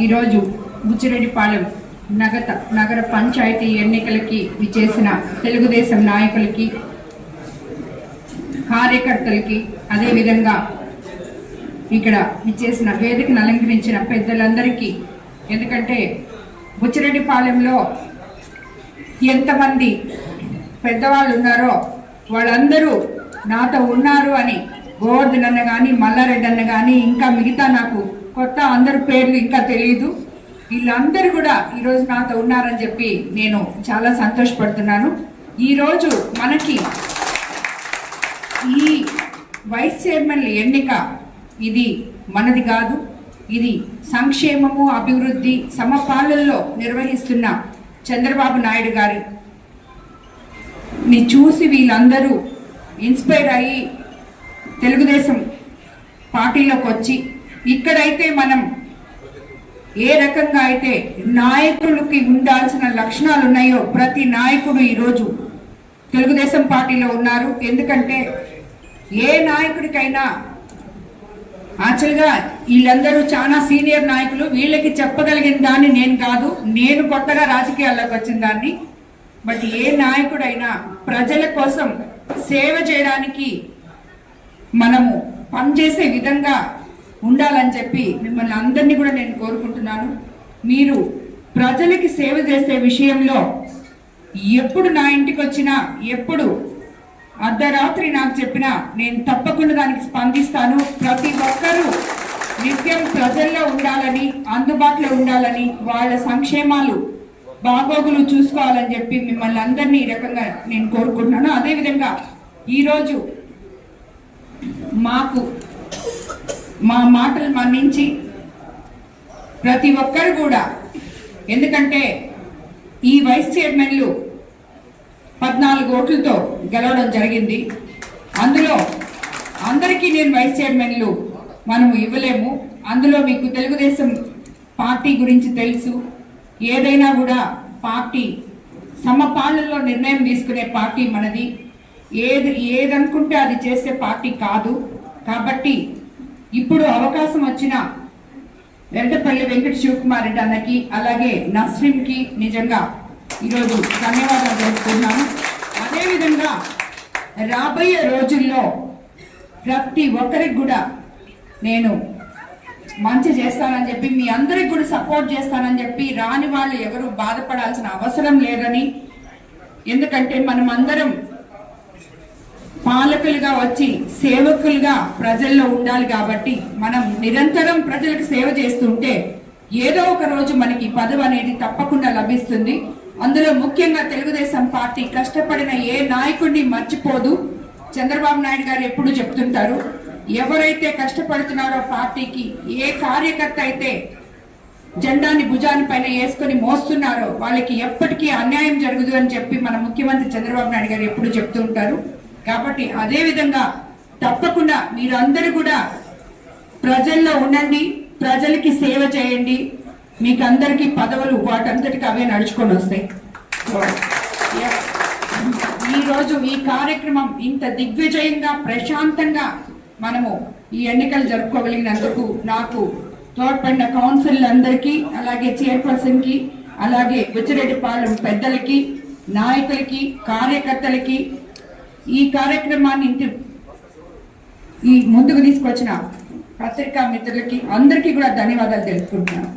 ఈరోజు బుచ్చిరెడ్డిపాలెం నగత నగర పంచాయతీ ఎన్నికలకి విచేసిన తెలుగుదేశం నాయకులకి కార్యకర్తలకి అదేవిధంగా ఇక్కడ విచ్చేసిన వేదికను అలంకరించిన పెద్దలందరికీ ఎందుకంటే బుచ్చిరెడ్డిపాలెంలో ఎంతమంది పెద్దవాళ్ళు ఉన్నారో వాళ్ళందరూ నాతో ఉన్నారు అని గోవర్ధన్ అన్న కానీ మల్లారెడ్డి అన్న కానీ ఇంకా మిగతా నాకు కొత్త అందరి పేర్లు ఇంకా తెలియదు వీళ్ళందరూ కూడా ఈరోజు నాతో ఉన్నారని చెప్పి నేను చాలా సంతోషపడుతున్నాను. ఈరోజు మనకి ఈ వైస్ చైర్మన్ల ఎన్నిక ఇది మనది కాదు. ఇది సంక్షేమము అభివృద్ధి సమపాలనలో నిర్వహిస్తున్న చంద్రబాబు నాయుడు గారి. ని చూసి వీళ్ళందరూ ఇన్స్పైర్ అయ్యి తెలుగుదేశం పార్టీలోకి వచ్చి ఇక్కడైతే మనం ఏ రకంగా అయితే నాయకులకి ఉండాల్సిన లక్షణాలు ఉన్నాయో ప్రతి నాయకుడు ఈరోజు తెలుగుదేశం పార్టీలో ఉన్నారు. ఎందుకంటే ఏ నాయకుడికైనా యాక్చువల్గా వీళ్ళందరూ చాలా సీనియర్ నాయకులు. వీళ్ళకి చెప్పగలిగిన దాన్ని నేను కాదు నేను కొత్తగా రాజకీయాల్లోకి వచ్చిన దాన్ని. బట్ ఏ నాయకుడైనా ప్రజల కోసం సేవ చేయడానికి మనము పనిచేసే విధంగా ఉండాలని చెప్పి మిమ్మల్ని అందరినీ కూడా నేను కోరుకుంటున్నాను. మీరు ప్రజలకి సేవ చేసే విషయంలో ఎప్పుడు నా ఇంటికి వచ్చినా ఎప్పుడు అర్ధరాత్రి నాకు చెప్పినా నేను తప్పకుండా దానికి స్పందిస్తాను. ప్రతి ఒక్కరూ నిత్యం ప్రజల్లో ఉండాలని అందుబాటులో ఉండాలని వాళ్ళ సంక్షేమాలు బాగోగులు చూసుకోవాలని చెప్పి మిమ్మల్ని అందరినీ ఈ రకంగా నేను కోరుకుంటున్నాను. అదేవిధంగా ఈరోజు మాకు మా మాటలు మన్నించి ప్రతి ఒక్కరు కూడా ఎందుకంటే ఈ వైస్ చైర్మన్లు పద్నాలుగు ఓట్లతో గెలవడం జరిగింది. అందులో అందరికీ నేను వైస్ చైర్మన్లు మనము ఇవ్వలేము. అందులో మీకు తెలుగుదేశం పార్టీ గురించి తెలుసు. ఏదైనా కూడా పార్టీ సమపాలనలో నిర్ణయం తీసుకునే పార్టీ మనది. ఏది ఏదనుకుంటే అది చేసే పార్టీ కాదు. కాబట్టి ఇప్పుడు అవకాశం వచ్చిన వెంటపల్లి వెంకట శివకుమార్ రెడ్డి అన్నకి అలాగే నస్రీంకి నిజంగా ఈరోజు ధన్యవాదాలు తెలుపుతున్నాను. అదేవిధంగా రాబోయే రోజుల్లో ప్రతి ఒక్కరికి కూడా నేను మంచి చేస్తానని చెప్పి మీ అందరికి కూడా సపోర్ట్ చేస్తానని చెప్పి రాని వాళ్ళు ఎవరు బాధపడాల్సిన అవసరం లేదని. ఎందుకంటే మనం అందరం పాలకులుగా వచ్చి సేవకులుగా ప్రజల్లో ఉండాలి కాబట్టి మనం నిరంతరం ప్రజలకు సేవ చేస్తుంటే ఏదో ఒక రోజు మనకి పదవి అనేది తప్పకుండా లభిస్తుంది. అందులో ముఖ్యంగా తెలుగుదేశం పార్టీ కష్టపడిన ఏ నాయకుడిని మర్చిపోదు. చంద్రబాబు నాయుడు గారు ఎప్పుడు చెప్తుంటారు ఎవరైతే కష్టపడుతున్నారో పార్టీకి ఏ కార్యకర్త అయితే జెండాని భుజాని పైన వేసుకొని మోస్తున్నారో వాళ్ళకి ఎప్పటికీ అన్యాయం జరగదు అని చెప్పి మన ముఖ్యమంత్రి చంద్రబాబు నాయుడు గారు ఎప్పుడు చెప్తూ ఉంటారు. కాబట్టి అదే విధంగా తప్పకుండా మీరందరూ కూడా ప్రజల్లో ఉండండి ప్రజలకి సేవ చేయండి. మీకు అందరికీ పదవులు వాటంతటికి అవే నడుచుకొని వస్తాయి. ఈరోజు ఈ కార్యక్రమం ఇంత దిగ్విజయంగా ప్రశాంతంగా మనము ఈ ఎన్నికలు జరుపుకోగలిగినందుకు నాకు తోడ్పడిన కౌన్సిల్ అందరికీ అలాగే చైర్పర్సన్కి అలాగే బుచ్చిరెడ్డిపాలెం పెద్దలకి నాయకులకి కార్యకర్తలకి ఈ కార్యక్రమాన్ని ఇంటి ఈ ముందుకు తీసుకొచ్చిన పత్రికా మిత్రులకి అందరికీ కూడా ధన్యవాదాలు తెలుపుకుంటున్నాను.